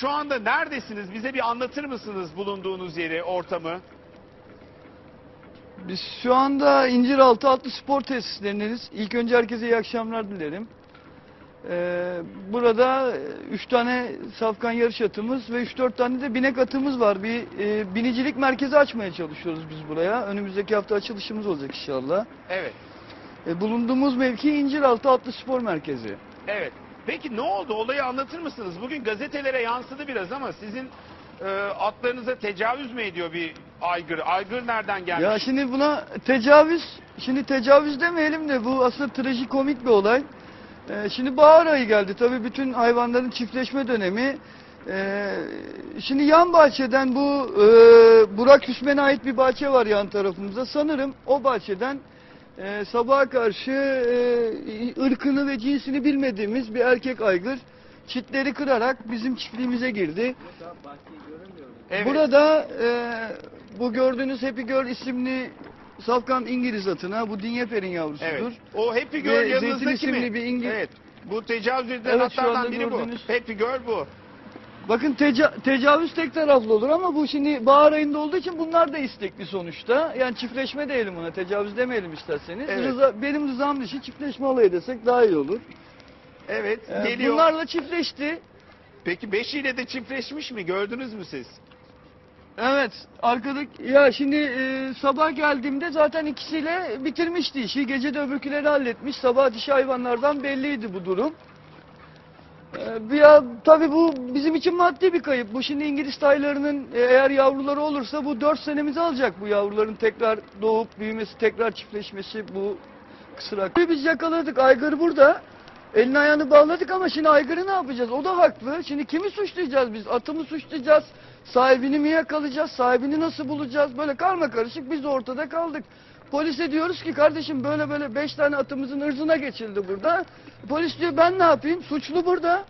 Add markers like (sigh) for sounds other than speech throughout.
şu anda neredesiniz? Bize bir anlatır mısınız bulunduğunuz yeri, ortamı? Biz şu anda İnciraltı Atlı Spor Tesislerindeyiz. İlk önce herkese iyi akşamlar dilerim. Ee, burada 3 tane safkan yarış atımız ve 3-4 tane de binek atımız var. Bir e, binicilik merkezi açmaya çalışıyoruz biz buraya. Önümüzdeki hafta açılışımız olacak inşallah. Evet. E, bulunduğumuz mevki İnciraltı Atlı Spor Merkezi. Evet. Peki ne oldu? Olayı anlatır mısınız? Bugün gazetelere yansıdı biraz ama sizin e, atlarınıza tecavüz mü ediyor bir aygır? Aygır nereden gelmiş? Ya şimdi buna tecavüz, şimdi tecavüz demeyelim de bu aslında trajikomik bir olay. Ee, şimdi bahar ayı geldi tabii bütün hayvanların çiftleşme dönemi. Ee, şimdi yan bahçeden bu e, Burak Hüsmen'e ait bir bahçe var yan tarafımızda. Sanırım o bahçeden e, sabaha karşı e, ırkını ve cinsini bilmediğimiz bir erkek aygır çitleri kırarak bizim çiftliğimize girdi. Evet. Burada e, bu gördüğünüz Happy Girl isimli safkan İngiliz atına bu Dinyeper'in yavrusudur. Evet. O Happy Ve Girl Zeytin yanınızdaki isimli mi? bir İngiliz- Evet. Bu tecavüz edilen Evet, atlardan biri bu. Happy Girl bu. Bakın teca- tecavüz tek taraflı olur ama bu şimdi bahar ayında olduğu için bunlar da istekli sonuçta. Yani çiftleşme diyelim buna tecavüz demeyelim isterseniz. Evet. Rıza- benim rızam dışı çiftleşme olayı desek daha iyi olur. Evet. Ee, geliyor. bunlarla çiftleşti. Peki beşiyle de çiftleşmiş mi? Gördünüz mü siz? Evet arkadaki ya şimdi e, sabah geldiğimde zaten ikisiyle bitirmişti işi. Gece de öbürküleri halletmiş. Sabah dişi hayvanlardan belliydi bu durum. E, bir ya tabii bu bizim için maddi bir kayıp. Bu şimdi İngiliz taylarının e, eğer yavruları olursa bu 4 senemizi alacak bu yavruların tekrar doğup büyümesi, tekrar çiftleşmesi bu kısrak. Biz yakaladık aygır burada. Elini ayağını bağladık ama şimdi aygırı ne yapacağız? O da haklı. Şimdi kimi suçlayacağız biz? Atı mı suçlayacağız? Sahibini mi yakalayacağız? Sahibini nasıl bulacağız? Böyle karma karışık biz ortada kaldık. Polise diyoruz ki kardeşim böyle böyle beş tane atımızın ırzına geçildi burada. Polis diyor ben ne yapayım? Suçlu burada.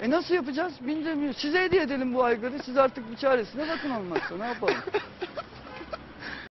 E nasıl yapacağız? Bilmiyorum. Size hediye edelim bu aygırı. Siz artık bir çaresine bakın olmazsa ne yapalım? (laughs)